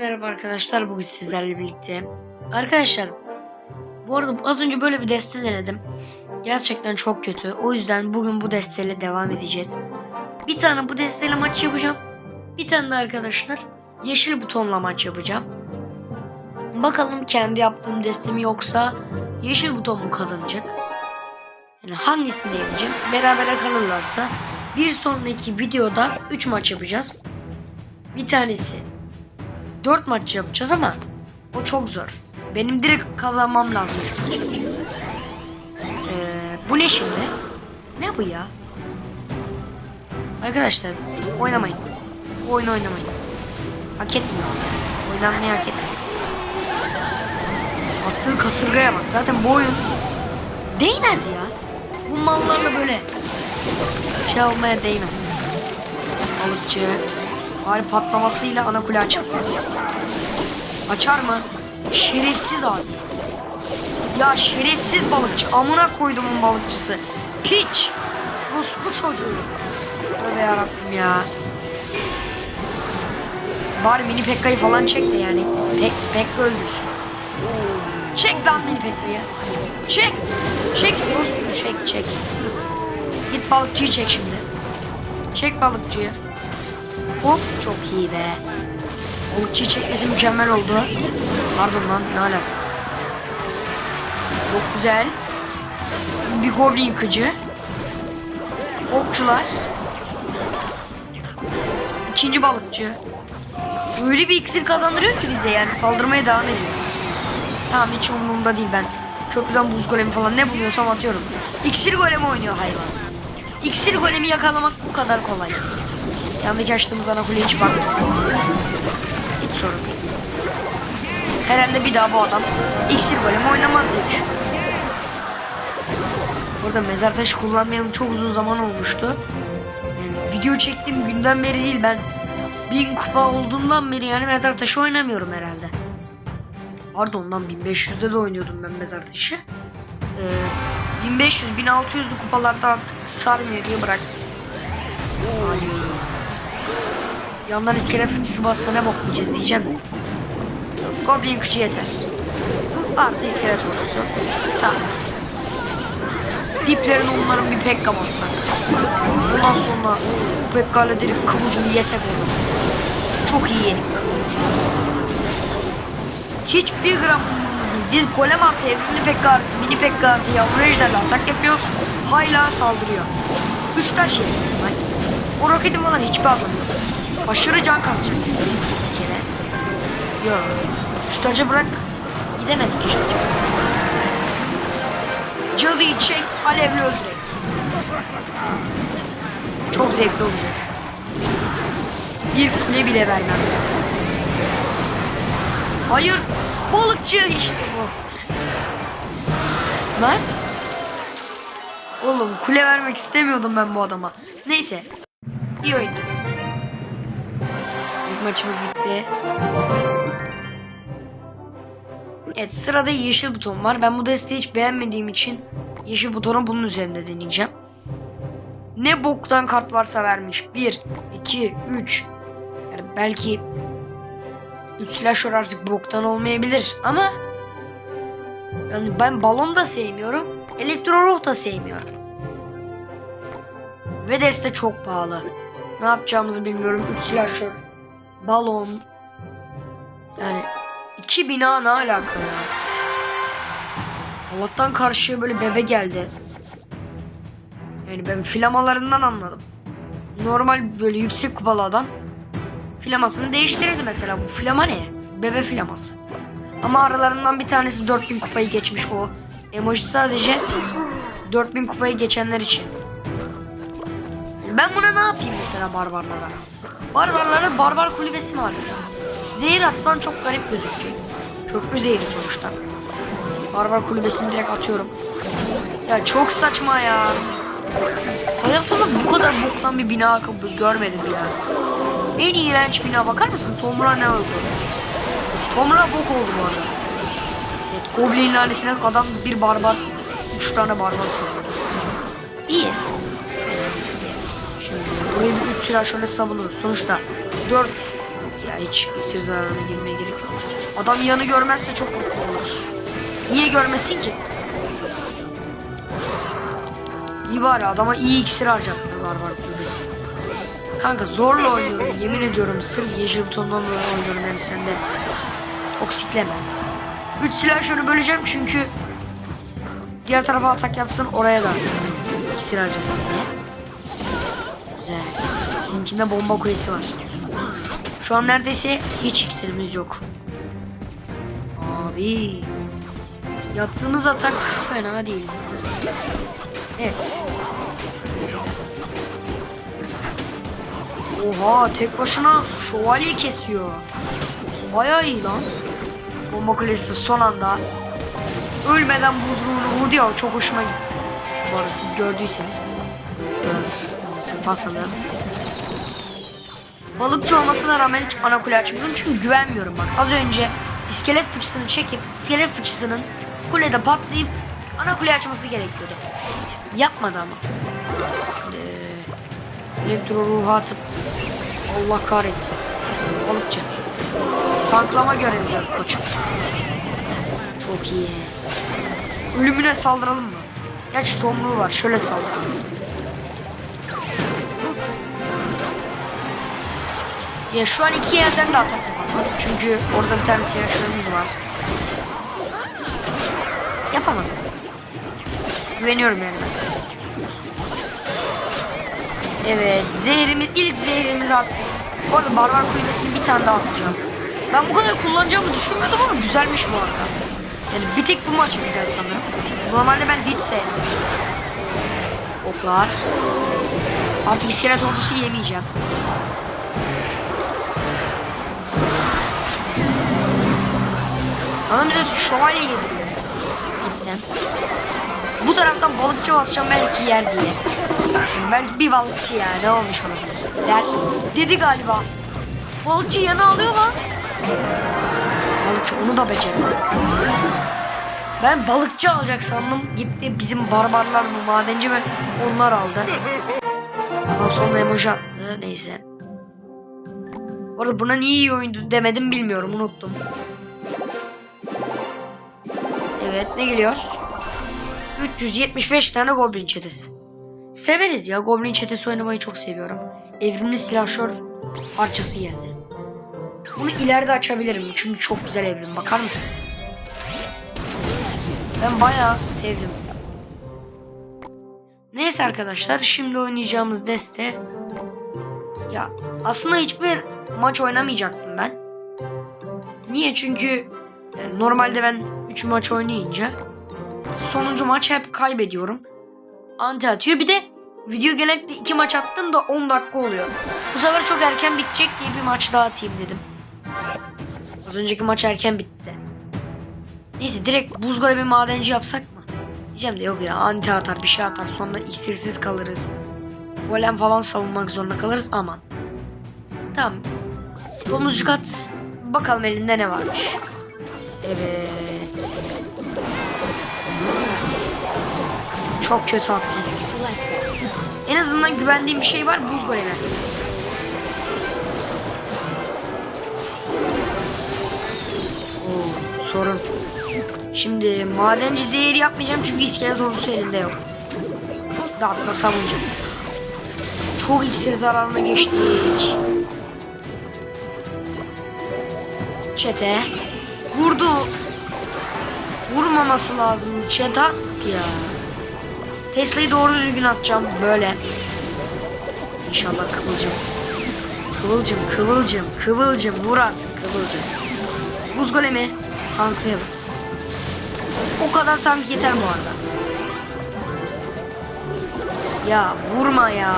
Merhaba arkadaşlar bugün sizlerle birlikte. Arkadaşlar bu arada az önce böyle bir deste denedim. Gerçekten çok kötü. O yüzden bugün bu desteyle devam edeceğiz. Bir tane bu desteyle maç yapacağım. Bir tane de arkadaşlar yeşil butonla maç yapacağım. Bakalım kendi yaptığım deste mi yoksa yeşil buton mu kazanacak? Yani hangisini yeneceğim? Berabere kalırlarsa bir sonraki videoda 3 maç yapacağız. Bir tanesi 4 maç yapacağız ama o çok zor. Benim direkt kazanmam lazım 3 maç yapacağız. Ee, bu ne şimdi? Ne bu ya? Arkadaşlar oynamayın. Bu oyunu oynamayın. Hak etmiyoruz yani. Oynanmayı hak etmiyor. Attığı kasırgaya bak. Zaten bu oyun değmez ya. Bu mallarla böyle şey olmaya değmez. Balıkçı. Bari patlamasıyla ana kule açılsın. Açar mı? Şerefsiz abi. Ya şerefsiz balıkçı. Amına koydumun balıkçısı. Piç. Rus bu çocuğu. Tövbe yarabbim ya. Bari mini Pekka'yı falan çek de yani. Pek, Pekka öldürsün. Çek lan mini Pekka'yı. Çek. Çek Rus. Çek çek. Git balıkçıyı çek şimdi. Çek balıkçıyı. Hop çok iyi be. Balıkçıyı çekmesi mükemmel oldu. Pardon lan ne alaka. Çok güzel. Bir goblin yıkıcı. Okçular. İkinci balıkçı. Öyle bir iksir kazandırıyor ki bize yani saldırmaya devam ediyor. Tamam hiç umurumda değil ben. Köprüden buz golemi falan ne buluyorsam atıyorum. İksir golemi oynuyor hayvan. İksir golemi yakalamak bu kadar kolay. Yandaki açtığımız ana kuleye hiç bak. Hiç sorun değil. Herhalde bir daha bu adam iksir golemi oynamaz diye düşünüyorum. Burada mezar taşı kullanmayalı çok uzun zaman olmuştu. Yani video çektiğim günden beri değil ben bin kupa olduğundan beri yani mezar taşı oynamıyorum herhalde. Pardon ondan 1500'de de oynuyordum ben mezar taşı. Ee, 1500 1600'lü kupalarda artık sarmıyor diye bırak. Hayır. Yandan iskelet fıçısı bassa ne bok yiyeceğiz diyeceğim de. Goblin kıçı yeter. Artı iskelet ordusu. Tamam. Diplerin onların bir pekka bassak. Ondan sonra bu pekkayla direkt kıvıcını yesek onu. Çok iyi yedik. Hiçbir gram. Biz golem artı, evrimli pekka artı, mini pekka artı, yavru ejderle atak yapıyoruz. Hala saldırıyor. Üç taş yedim ben. O roketin falan hiçbir anlamı yok. Aşırı can kasacak. Bir kere. Yok. Üç taşı bırak. Gidemedik hiç. Cadıyı çek, alevli öldürek. Çok zevkli olacak. Bir kule bile vermem sana. Hayır, balıkçı işte bu. Lan? Oğlum kule vermek istemiyordum ben bu adama. Neyse. İyi oyundu. Maçımız bitti. Evet sırada yeşil buton var. Ben bu desteği hiç beğenmediğim için yeşil butonu bunun üzerinde deneyeceğim. Ne boktan kart varsa vermiş. 1, 2, 3. Yani belki 3 slasher artık boktan olmayabilir ama yani ben balon da sevmiyorum. Elektro ruh da sevmiyorum. Ve deste çok pahalı. Ne yapacağımızı bilmiyorum. 3 slasher, balon. Yani iki bina ne alaka ya? Allah'tan karşıya böyle bebe geldi. Yani ben flamalarından anladım. Normal böyle yüksek kupalı adam flamasını değiştirirdi mesela. Bu flama ne? Bebe flaması. Ama aralarından bir tanesi 4000 kupayı geçmiş o. Emoji sadece 4000 kupayı geçenler için. Ben buna ne yapayım mesela barbarlara? Barbarlara barbar kulübesi mi var? Zehir atsan çok garip gözükecek. Köprü zehri sonuçta. Barbar kulübesini direkt atıyorum. Ya çok saçma ya. Hayatımda bu kadar boktan bir bina görmedim ya. En iğrenç bina bakar mısın? Tomra ne oldu? Tomra bok oldu bu arada. Evet, Goblin lanetinden adam bir barbar, üç tane barbar savurdu. İyi. Burayı bir üç silah şöyle savunuruz. Sonuçta dört, yani hiç iksir zararına girmeye gerek yok. Adam yanı görmezse çok mutlu oluruz. Niye görmesin ki? İyi bari adama iyi iksir harcatmıyor var var kulübesi. Kanka zorla oynuyorum yemin ediyorum sırf yeşil butondan dolayı oynuyorum yani sende. Toksikleme. 3 silah şöyle böleceğim çünkü diğer tarafa atak yapsın oraya da iksir harcasın diye. Bizimkinde bomba kulesi var. Şu an neredeyse hiç iksirimiz yok. Abi. Yaptığımız atak fena değil. Evet. Oha tek başına şövalye kesiyor. Bayağı iyi lan. Bomba kulesi son anda ölmeden buzluğunu vurdu ya çok hoşuma gitti. Bu arada siz gördüyseniz. Evet, basalım. Balıkçı olmasına rağmen hiç ana kule açmıyorum çünkü güvenmiyorum bak. Az önce iskelet fıçısını çekip iskelet fıçısının kulede patlayıp ana kule açması gerekiyordu. Yapmadı ama. Ee, elektro ruhu atıp Allah kahretsin. Balıkçı. Tanklama görevleri koçum. Çok iyi. Ölümüne saldıralım mı? Gerçi tomruğu var. Şöyle saldıralım. Ya şu an iki yerden de atak yapamaz. Çünkü orada bir tane siyahlarımız var. Yapamaz. Güveniyorum yani ben. Evet, zehrimiz, ilk zehrimizi attık. Bu arada barbar kulübesini bir tane daha atacağım. Ben bu kadar kullanacağımı düşünmüyordum ama güzelmiş bu arada. Yani bir tek bu maç güzel sanırım. Normalde ben hiç sevmem. Oklar. Artık iskelet ordusu yemeyeceğim. Adam bize şövalye yediriyor. Gittim. Bu taraftan balıkçı basacağım belki yer diye. Yani belki bir balıkçı ya ne olmuş olabilir der. Dedi galiba. Balıkçı yana alıyor lan. Balıkçı onu da beceremedi. Ben balıkçı alacak sandım. Gitti bizim barbarlar mı madenci mi onlar aldı. Adam sonunda emoji attı. Neyse. Bu arada buna niye iyi oyundu demedim bilmiyorum unuttum. Evet ne geliyor? 375 tane Goblin çetesi. Severiz ya Goblin çetesi oynamayı çok seviyorum. Evrimli silahşör parçası geldi. Bunu ileride açabilirim çünkü çok güzel evrim bakar mısınız? Ben bayağı sevdim. Neyse arkadaşlar şimdi oynayacağımız deste ya aslında hiçbir maç oynamayacaktım ben. Niye? Çünkü yani normalde ben 3 maç oynayınca sonuncu maç hep kaybediyorum. Anti atıyor. Bir de video genellikle 2 maç attım da 10 dakika oluyor. Bu sefer çok erken bitecek diye bir maç daha atayım dedim. Az önceki maç erken bitti. Neyse direkt buz bir madenci yapsak mı? Diyeceğim de yok ya anti atar bir şey atar sonra iksirsiz kalırız. Golem falan savunmak zorunda kalırız aman. Tamam. Domuzcuk at. Bakalım elinde ne varmış. Evet. Çok kötü attım. En azından güvendiğim bir şey var buz golemi. Oo, sorun. Şimdi madenci zehir yapmayacağım çünkü iskelet ordusu elinde yok. Dağıtma savunca. Çok iksir zararına geçtik. Çete. Vurdu. Vurmaması lazım. Çete ya. Tesla'yı doğru düzgün atacağım. Böyle. İnşallah kıvılcım. Kıvılcım, kıvılcım, kıvılcım. Vur artık kıvılcım. Buz golemi. Tanklayalım. O kadar tank yeter bu arada. Ya vurma ya.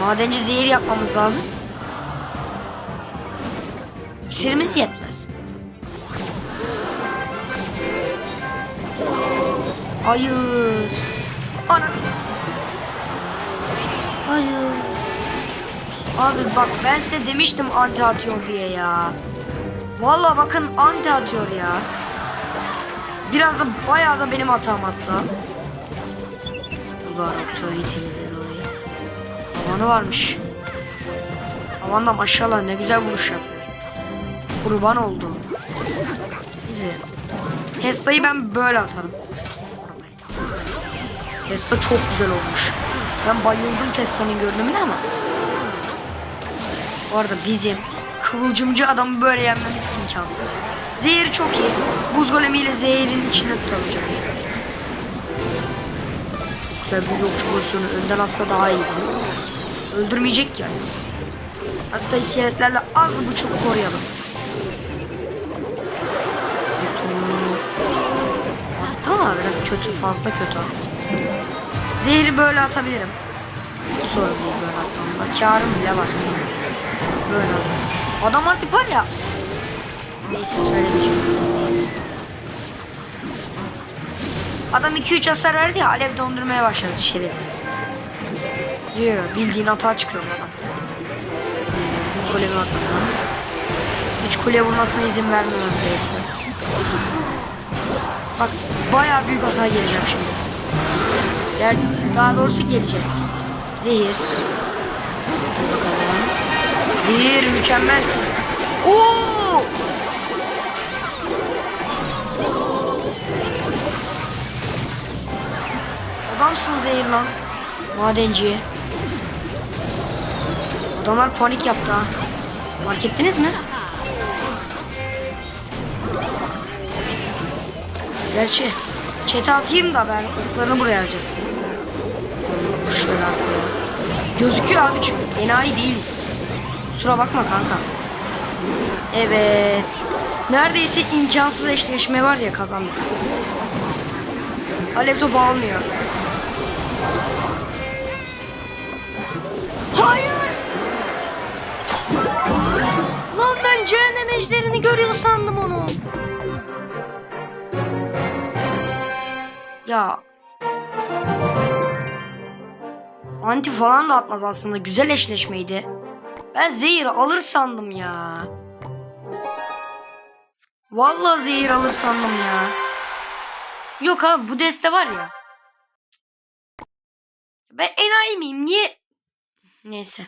Madenci zehir yapmamız lazım. İksirimiz yetmez. Hayır. Ana. Hayır. Abi bak ben size demiştim anti atıyor diye ya. Vallahi bakın anti atıyor ya. Biraz da bayağı da benim hatam hatta. Mübarek çok iyi temizledi orayı. Havanı varmış. Havanda maşallah ne güzel vuruş yapıyor. Kurban oldum. Neyse. Tesla'yı ben böyle atarım. Tesla çok güzel olmuş. Ben bayıldım Tesla'nın görünümüne ama. Bu arada bizim kıvılcımcı adamı böyle yenmemiz imkansız. Zehir çok iyi. Buz golemiyle zehirin içinde tutamayacak. Güzel bir yokçu pozisyonu önden atsa daha iyi. Öldürmeyecek yani. Hatta iskeletlerle az buçuk koruyalım. Ama biraz kötü fazla kötü. Zehri böyle atabilirim. Sorun değil böyle atmamda. Karım bile var. Böyle at. Adam artık var ya. Neyse söylemeyeceğim. Adam 2-3 hasar verdi ya alev dondurmaya başladı şerefsiz. Yoo bildiğin hata çıkıyor adam. Bu kulemi atalım. Hiç kule vurmasına izin vermemem gerekiyor. Bak bayağı büyük hata geleceğim şimdi. Yani daha doğrusu geleceğiz. Zehir. Zehir mükemmelsin. Oo! Adamsın zehir lan. Madenci. Adamlar panik yaptı ha. Fark ettiniz mi? Gerçi çete atayım da ben oklarını buraya alacağız. Şöyle arkaya. Gözüküyor abi çünkü enayi değiliz. Kusura bakma kanka. Evet. Neredeyse imkansız eşleşme var ya kazandık. Alev topu almıyor. Hayır. Lan ben cehennem ejderini görüyor sandım onu. Ya. Anti falan da atmaz aslında. Güzel eşleşmeydi. Ben zehir alır sandım ya. Vallahi zehir alır sandım ya. Yok abi bu deste var ya. Ben enayi miyim? Niye? Neyse.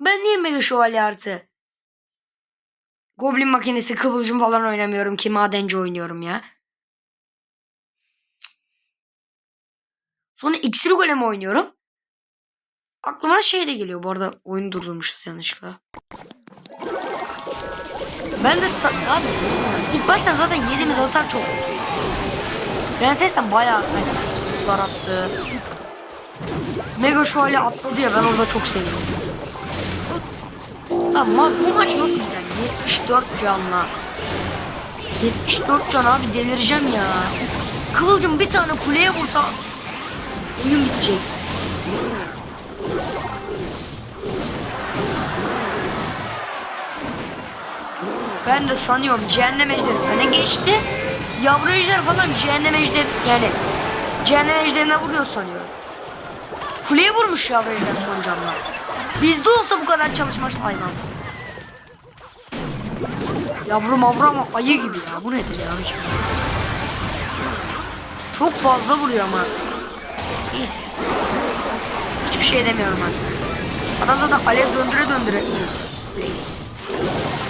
Ben niye Mega Şövalye artı? Goblin makinesi kıvılcım falan oynamıyorum ki madenci oynuyorum ya. Sonra iksir golemi oynuyorum. Aklıma şey de geliyor. Bu arada oyunu durdurmuşuz yanlışlıkla. Ben de abi ilk baştan zaten yediğimiz hasar çok kötü. Prensesten bayağı hasar attı. Mega şövalye atladı ya ben orada çok sevindim. Ama bu maç nasıl gider? 74 canla. 74 can abi delireceğim ya. Kıvılcım bir tane kuleye vursa oyun bitecek. Ben de sanıyorum cehennem ejderi öne geçti. Yavru ejder falan cehennem ejder yani cehennem ejderine vuruyor sanıyorum. Kuleye vurmuş yavru ejder son camla. Bizde olsa bu kadar çalışmaz hayvan. Yavru mavru ama ayı gibi ya. Bu nedir ya? Çok fazla vuruyor ama. Neyse. Hiçbir şey demiyorum artık. Adam zaten alev döndüre döndüre.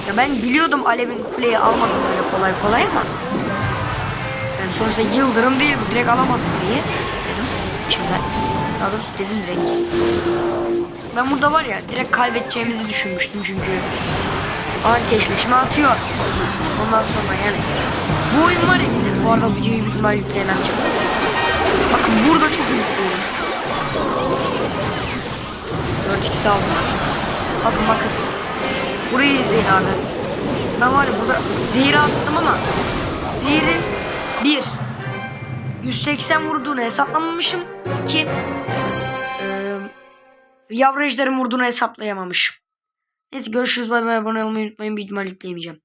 Ya ben biliyordum Alev'in kuleyi almadığını öyle kolay kolay ama. Yani sonuçta yıldırım değil bu. Direkt alamaz kuleyi. Dedim. İçimden. Daha doğrusu dedim direkt. Ben burada var ya direkt kaybedeceğimizi düşünmüştüm çünkü. Anti eşleşme atıyor. Ondan sonra yani. Bu oyun var ya bize. Bu arada videoyu ihtimalle yükleyen. Bakın burada çok ümitliyim. 4x aldım artık. Bakın bakın. Burayı izleyin abi. Ben var ya burada zehir attım ama zehirin 1 180 vurduğunu hesaplamamışım. 2 e, yavru ejderin vurduğunu hesaplayamamışım. Neyse görüşürüz bay bay abone olmayı unutmayın bir ihtimal yükleyemeyeceğim.